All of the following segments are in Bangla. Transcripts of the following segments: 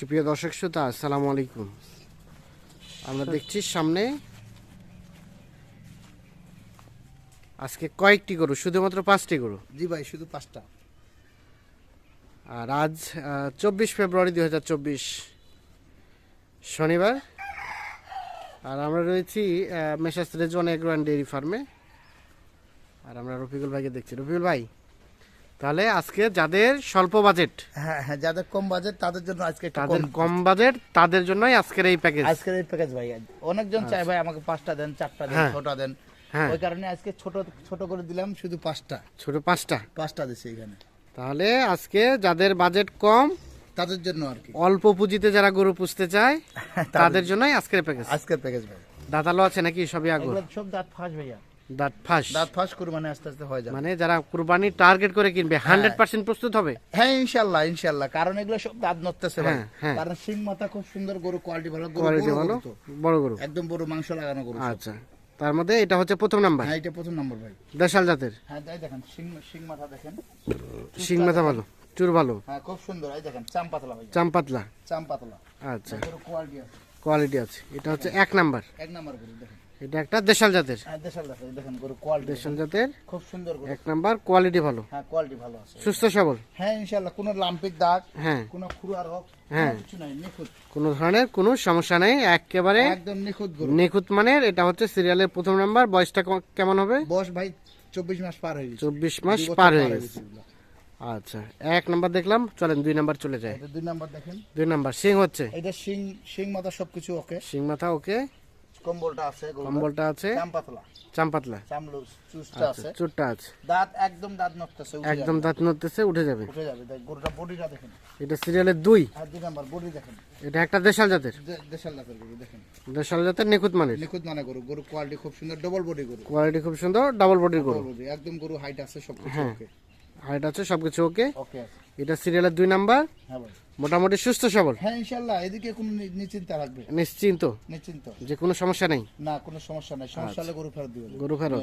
সুপ্রিয় দর্শক শ্রোতা আসসালামু আলাইকুম। আমরা দেখছি সামনে আজকে কয়েকটি গরু শুধুমাত্র পাঁচটি গরু। জি ভাই শুধু পাঁচটা। আর আজ চব্বিশ ফেব্রুয়ারি দুই হাজার চব্বিশ শনিবার। আর আমরা রয়েছি messrs Rezon agro and dairy ফার্মে। আর আমরা রফিকুল ভাইকে দেখছি। রফিকুল ভাই তাহলে আজকে যাদের স্বল্প বাজেট হ্যাঁ হ্যাঁ যাদের কম বাজেট তাদের জন্য আজকে তাদের কম বাজেট তাদের জন্যই আজকের এই প্যাকেজ আজকের এই প্যাকেজ ভাই। অনেকজন চায় ভাই আমাকে পাঁচটা দেন চারটা দেন হ্যাঁ। ছটা দেন। হ্যাঁ। ওই কারণে আজকে ছোট ছোট করে দিলাম শুধু পাঁচটা। ছোট পাঁচটা? পাঁচটা দিছি এখানে। তাহলে আজকে যাদের বাজেট কম তাদের জন্য আর কি। অল্প পুঁজিতে যারা গরু পুষতে চায় তাদের জন্যই আজকের প্যাকেজ আজকের প্যাকেজ ভাই। দাঁতালো আছে নাকি সবই এগুলো সব দাঁত ফাঁস ভাইয়া। দাঁত ফাঁস। দাঁত ফাঁস করে মানে আস্তে আস্তে হয়ে যাবে। মানে যারা কুরবানি টার্গেট করে কিনবে হান্ড্রেড পার্সেন্ট প্রস্তুত হবে? হ্যাঁ কারণ এগুলো সব দাঁত নড়তেছে ভাই। হ্যাঁ, হ্যাঁ। কারণ সিং মাথা খুব সুন্দর গরু কোয়ালিটি ভালো গরু কোয়ালিটি ভালো বড় গরু। একদম বড় মাংস লাগানো গরু আচ্ছা তার মধ্যে এটা হচ্ছে প্রথম নাম্বার? হ্যাঁ এটা প্রথম নম্বর ভাই। দেশাল জাতের? হ্যাঁ তাই দেখেন সিং সিং মাথা দেখেন। শিং মাথা ভালো চুর ভালো। হ্যাঁ খুব সুন্দর এই দেখেন চাম পাতলা ভাই। চাম পাতলা? চাম পাতলা। আচ্ছা। কোয়ালিটি আছে। কোয়ালিটি আছে। এটা হচ্ছে এক নাম্বার। এক নাম্বার গরু দেখেন। এটা একটা দেশাল জাতের। হ্যাঁ দেশাল দেখেন দেখেন গরু কোয়ালিটি দেশাল জাতের খুব সুন্দর গরু। এক নাম্বার কোয়ালিটি ভালো। হ্যাঁ কোয়ালিটি ভালো আছে। সুস্থ সবল। হ্যাঁ ইনশাআল্লাহ কোনো লাম্পিক দাগ হ্যাঁ। কোনো খুরার হোক হ্যাঁ। কিছু নাই নিখুঁত। কোনো ধরনের কোনো সমস্যা নেই একেবারে একদম নিখুঁত গরু। নিখুঁত মানের এটা হচ্ছে সিরিয়ালের প্রথম নাম্বার বয়সটা কেমন হবে? বয়স ভাই চব্বিশ মাস পার হয়ে গেছে। চব্বিশ মাস পার হয়ে গেছে। আচ্ছা এক নাম্বার দেখলাম চলেন দুই নাম্বার চলে যায় এটা দুই নাম্বার দেখেন। দুই নাম্বার সিং হচ্ছে। এটা শিং শিং মাথা সবকিছু ওকে। সিং মাথা ওকে। কম্বলটা আছে গরুটার। কম্বলটা আছে। চাম পাতলা চাম্পাতলা। চামলুস চুসটা আচ্ছা আছে। চুটটা আছে। দাঁত একদম দাঁত নড়তেছে একদম দাঁত নড়তেছে উঠে যাবে। উঠে যাবে। গরুটা বডিটা দেখেন। এটা সিরিয়ালের দুই। আর দুই নাম্বার বডি দেখেন। এটা একটা দেশাল জাতের। দেশাল জাতের গরু দেখেন। দেশাল জাতের নিখুঁত মানের। নিখুঁত মানে গরু। গরু কোয়ালিটি খুব সুন্দর ডবল বডি গরু। কোয়ালিটি খুব সুন্দর ডাবল বডির গরু। একদম গরু হাইট আছে সব কিছু। ওকে হাইট আছে সবকিছু ওকে ওকে আছে। এটা সিরিয়ালের দুই নাম্বার। হ্যাঁ মোটামুটি সুস্থ সবল। হ্যাঁ ইনশাআল্লাহ এদিকে কোনো নিশ্চিন্তা রাখবে। নিশ্চিন্ত। নিশ্চিন্ত। যে কোনো সমস্যা নেই। না কোনো সমস্যা নাই। সমস্যা হলে গরু ফেরত দিবে গরু ফেরত।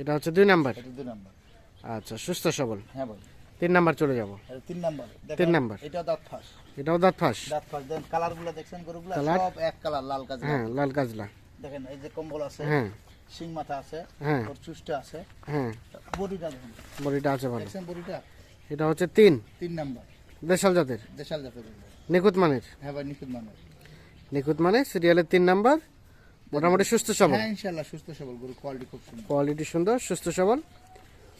এটা হচ্ছে দুই নাম্বার। এটা দুই নাম্বার। আচ্ছা সুস্থ সবল। হ্যাঁ ভাই। তিন নাম্বার চলে যাব। তিন নাম্বার। তিন নাম্বার। এটা দাঁত ফাঁস। এটাও দাঁত ফাঁস। দাঁত ফাঁস। দেন কালারগুলো দেখছেন গরুগুলো? সব এক কালার লাল কাজ হ্যাঁ লাল কাজলা। দেখেন এই যে কম্বল আছে হ্যাঁ। শিং মাথা আছে হ্যাঁ। ওর চুষটা আছে। হ্যাঁ। বডিটা দেখেন। বডিটা আছে ভালো। দেখছেন বডিটা? এটা হচ্ছে তিন। তিন নাম্বার। দেশাল জাতের? দেশাল জাতের নিখুঁত মানের? হ্যাঁ ভাই নিখুঁত মানে নিখুঁত মানে সিরিয়ালের তিন নাম্বার। মোটামুটি সুস্থ সবল? হ্যাঁ ইনশাআল্লাহ সুস্থ সবল। গরু কোয়ালিটি খুব সুন্দর। কোয়ালিটি সুন্দর সুস্থ সবল।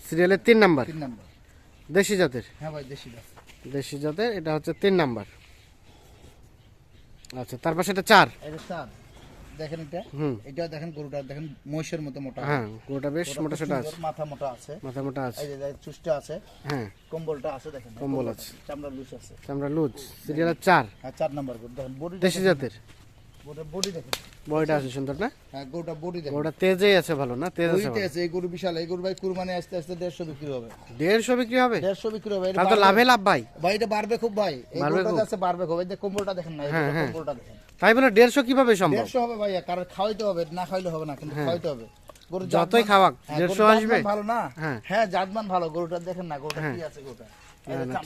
সিরিয়ালের তিন নাম্বার? তিন নাম্বার। দেশি জাতের? হ্যাঁ ভাই দেশি জাত। দেশি জাতের এটা হচ্ছে তিন নাম্বার। আচ্ছা তার পাশে এটা চার। এটা চার। দেখেন এটা? এটা দেখেন গরুটা দেখেন মহিষের মতো মোটা। হ্যাঁ গোটা বেশ মোটা সোটা আছে। মাথা মোটা আছে। মাথা মোটা আছে। এই যে দেখেন আছে। হ্যাঁ। কম্বলটা আছে দেখেন। কম্বল আছে। চামড়া লুজ আছে। আমরা লুজ সিরিয়ালের চার। হ্যাঁ চার নাম্বার গরু। দেখেন বডি দেশি জাতের? বডি দেখেন। বডিটা আছে সুন্দর না? হ্যাঁ গরুটা বডি দেখেন। ওটা তেজেই আছে ভালো না? তেজ আছে ওইটা এই গরু বিশাল। এই গরু ভাই কুরবানি আস্তে আস্তে দেড়শো বিক্রি হবে। দেড়শো বিক্রি হবে? দেড়শো বিক্রি হবে। এটা লাভে লাভ ভাই। ভাই এটা বাড়বে খুব ভাই। এই বাড়বে গরুটা খুব। বাড়বে খুব। এই যে কম্বলটা দেখেন না এই। কম্বলটা দেখেন। তাই বলে দেড়শো কীভাবে সম্ভব? দেড়শো হবে ভাই কারণ খাওয়াইতে হবে না খাইলে হবে না কিন্তু খাওয়াইতে হবে। গরু যতই খাওয়াক হ্যাঁ, দেড়শো আসবে? ভালো না? হ্যাঁ। হ্যাঁ জাতমান ভালো গরুটা দেখেন না গরুটা কি আছে গরুটা?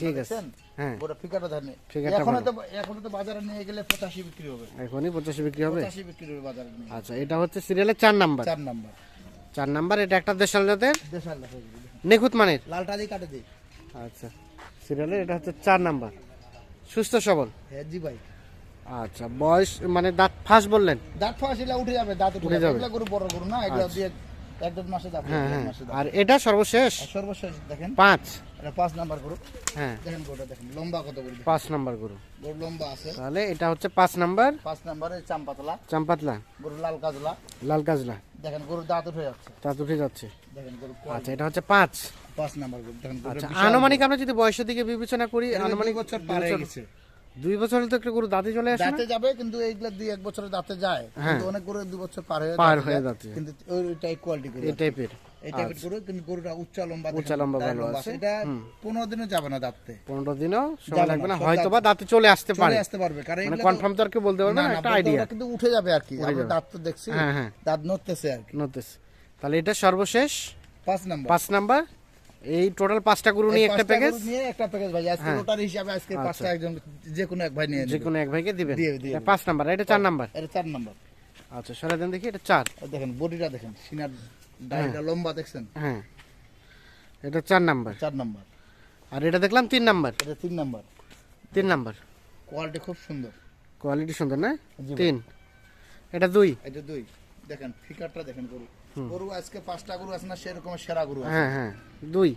ঠিক আছে। হ্যাঁ। গরুটা ফিকাটা দেখেন ফিকাটা এখনও তো এখনও তো বাজারে নিয়ে গেলে পঁচাশি বিক্রি হবে। এখনই পঁচাশি বিক্রি হবে? পঁচাশি বিক্রি হবে বাজারে আচ্ছা এটা হচ্ছে সিরিয়ালের চার নাম্বার। চার নাম্বার। চার নাম্বার এটা একটা দেশাল জাতের দেশাল দেখো গরু, দেখেন। নিখুঁত মানের? লালটা দিয়ে কাটে দিই। আচ্ছা সিরিয়ালের এটা হচ্ছে চার নাম্বার। সুস্থ সবল। হ্যাঁ জি ভাই। আচ্ছা বয়স মানে দাঁত ফাঁস বললেন? দাঁত ফাঁসিলে উঠে যাবে দাঁত উঠে যাবে। এগুলো গরু বড় গরু না এগুলো দিয়ে এক দেড় মাসে দাঁত হ্যাঁ হ্যাঁ মাসে দাঁত। আর এটা সর্বশেষ? সর্বশেষ দেখেন। পাঁচ। এটা পাঁচ নাম্বার গরু। হ্যাঁ। দেখেন গরুটা দেখেন লম্বা কত গরু? পাঁচ নাম্বার গরু। গরু লম্বা আছে। তাহলে এটা হচ্ছে পাঁচ নাম্বার? পাঁচ নাম্বারে চাম্পাতলা। চাম্পাতলা। গরু লাল কাজলা। লাল কাজলা। দেখেন গরুর দাঁত উঠে যাচ্ছে। দাঁত উঠে যাচ্ছে। দেখেন গরু আচ্ছা এটা হচ্ছে পাঁচ। পাঁচ নাম্বার গরু দেখেন আচ্ছা আনুমানিক আমরা যদি বয়সের দিকে বিবেচনা করি আনুমানিক বছর পার হয়ে গেছে। দুই বছর তো একটা গরু দাঁতে চলে আসে দাঁতে যাবে কিন্তু এইগুলা দুই এক বছরের দাঁতে যায়। কিন্তু অনেক গরু দুই বছর পার হয়ে হ্যাঁ। পার দাঁতে হয়ে। যাচ্ছে। কিন্তু ওইটাই কোয়ালিটি গরু এই টাইপের এই টাইপের গরু কিন্তু গরুটা উচ্চা লম্বা উচ্চা লম্বা ভালো আছে। এটা পনেরো দিনও যাবে না দাঁততে। পনেরো দিনও সময় লাগবে না, হয়তো বা দাঁতে। চলে আসতে পারে। চলে আসতে পারবে কারণ মানে কনফার্ম তো আর কেউ বলতে পারবে না একটা আইডিয়া কিন্তু উঠে যাবে আর কি। আমরা দাঁত তো দেখছি হ্যাঁ হ্যাঁ। দাঁত নড়তেছে আর কি। নোটিস তাহলে এটা সর্বশেষ? পাঁচ নাম্বার। পাঁচ নাম্বার? এই টোটাল পাঁচটা গরু নিয়ে একটা প্যাকেজ নিয়ে একটা প্যাকেজ ভাই। আজকে হ্যাঁ। লোটারি হিসাবে আজকে পাঁচটা একজন যে কোনো এক ভাই নিয়ে যে কোনো এক ভাইকে দিবেন? এটা পাঁচ নাম্বার এটা চার নাম্বার? এটা চার নাম্বার। আচ্ছা সরে দেন দেখি এটা চার। দেখেন বডিটা দেখেন সিনার দাড়িটা লম্বা দেখছেন? হ্যাঁ। এটা চার নাম্বার। চার নাম্বার। আর এটা দেখলাম তিন নাম্বার। এটা তিন নাম্বার। তিন নাম্বার। কোয়ালিটি খুব সুন্দর। কোয়ালিটি সুন্দর না? তিন। এটা দুই। এটা দুই। দেখেন ফিকারটা দেখেন গরু। গরু আজকে পাঁচটা গরু আছে না সেরকম সেরা গরু হ্যাঁ হ্যাঁ দুই।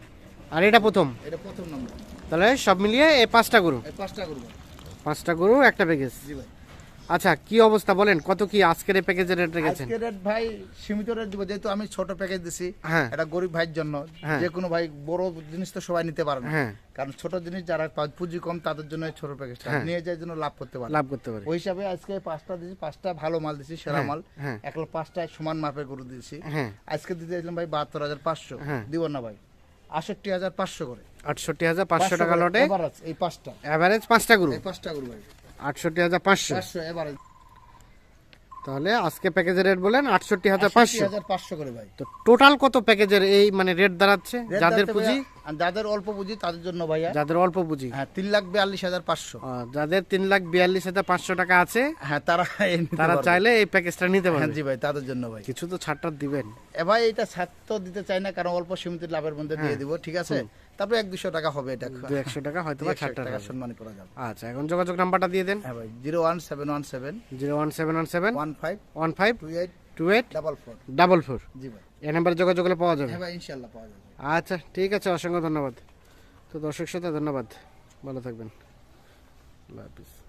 আর এটা প্রথম? এটা প্রথম নম্বর তাহলে সব মিলিয়ে এই পাঁচটা গরু? এই পাঁচটা গরু। পাঁচটা গরু একটা প্যাকেজ জি ভাই। আচ্ছা কি অবস্থা বলেন? কত কি আজকের এই প্যাকেজের রেট রেখেছেন? আজকে রেট ভাই সীমিত রেট দিব যেহেতু আমি ছোট প্যাকেজ দিছি হ্যাঁ। এটা গরিব ভাইয়ের জন্য। হ্যাঁ। যে কোনো ভাই বড় জিনিস তো সবাই নিতে পারে না। হ্যাঁ। কারণ ছোট জিনিস যারা পুঁজি কম তাদের জন্য ছোট প্যাকেজটা। নিয়ে যায় জন্য লাভ করতে পারে। লাভ করতে পারে। ওই হিসাবে আজকে পাঁচটা দিয়েছি পাঁচটা ভালো মাল দিছি সেরা মাল। একলা পাঁচটায় সমান মাপে গরু দিয়েছি। আজকে দিতে চাইছিলাম ভাই বাহাত্তর হাজার পাঁচশো। দিব না ভাই। আষট্টি হাজার পাঁচশো করে। আটষট্টি হাজার পাঁচশো টাকা লটে। এই পাঁচটা। অ্যাভারেজ পাঁচটা গরু। এই পাঁচটা গরু ভাই। আটষট্টি হাজার পাঁচশো। এবারে। তাহলে আজকে প্যাকেজের রেট বলেন আটষট্টি হাজার পাঁচশো। হাজার পাঁচশো করে ভাই। তো টোটাল কত প্যাকেজের এই মানে রেট দাঁড়াচ্ছে? যাদের পুঁজি? আর যাদের অল্প পুঁজি তাদের জন্য ভাইয়া? যাদের অল্প পুঁজি। হ্যাঁ তিন লাখ বিয়াল্লিশ হাজার পাঁচশো। যাদের তিন লাখ বিয়াল্লিশ হাজার পাঁচশো টাকা আছে হ্যাঁ তারা তারা চাইলে এই প্যাকেজটা নিতে হ্যাঁ পারবে জি ভাই তাদের জন্য ভাই। কিছু তো ছাড়টা দিবেন। এ ভাই এটা ছাত্র দিতে চাই না কারণ অল্প সীমিত লাভের মধ্যে দিয়ে দিব ঠিক আছে? তারপরে এক দুশো টাকা হবে এটা। দু একশো টাকা হয়তো বা একশো টাকা সম্মান করা যাবে। আচ্ছা এখন যোগাযোগ নাম্বারটা দিয়ে দেন। হ্যাঁ ভাই zero one seven one seven zero one seven one seven one five one five two eight two eight double four. Double four. জি ভাই। এই নাম্বারে যোগাযোগ করলে পাওয়া যাবে। হ্যাঁ ভাই ইনশাল্লাহ পাওয়া যাবে। আচ্ছা ঠিক আছে অসংখ্য ধন্যবাদ। তো দর্শক সাথে ধন্যবাদ। ভালো থাকবেন। আল্লাহ হাফিজ।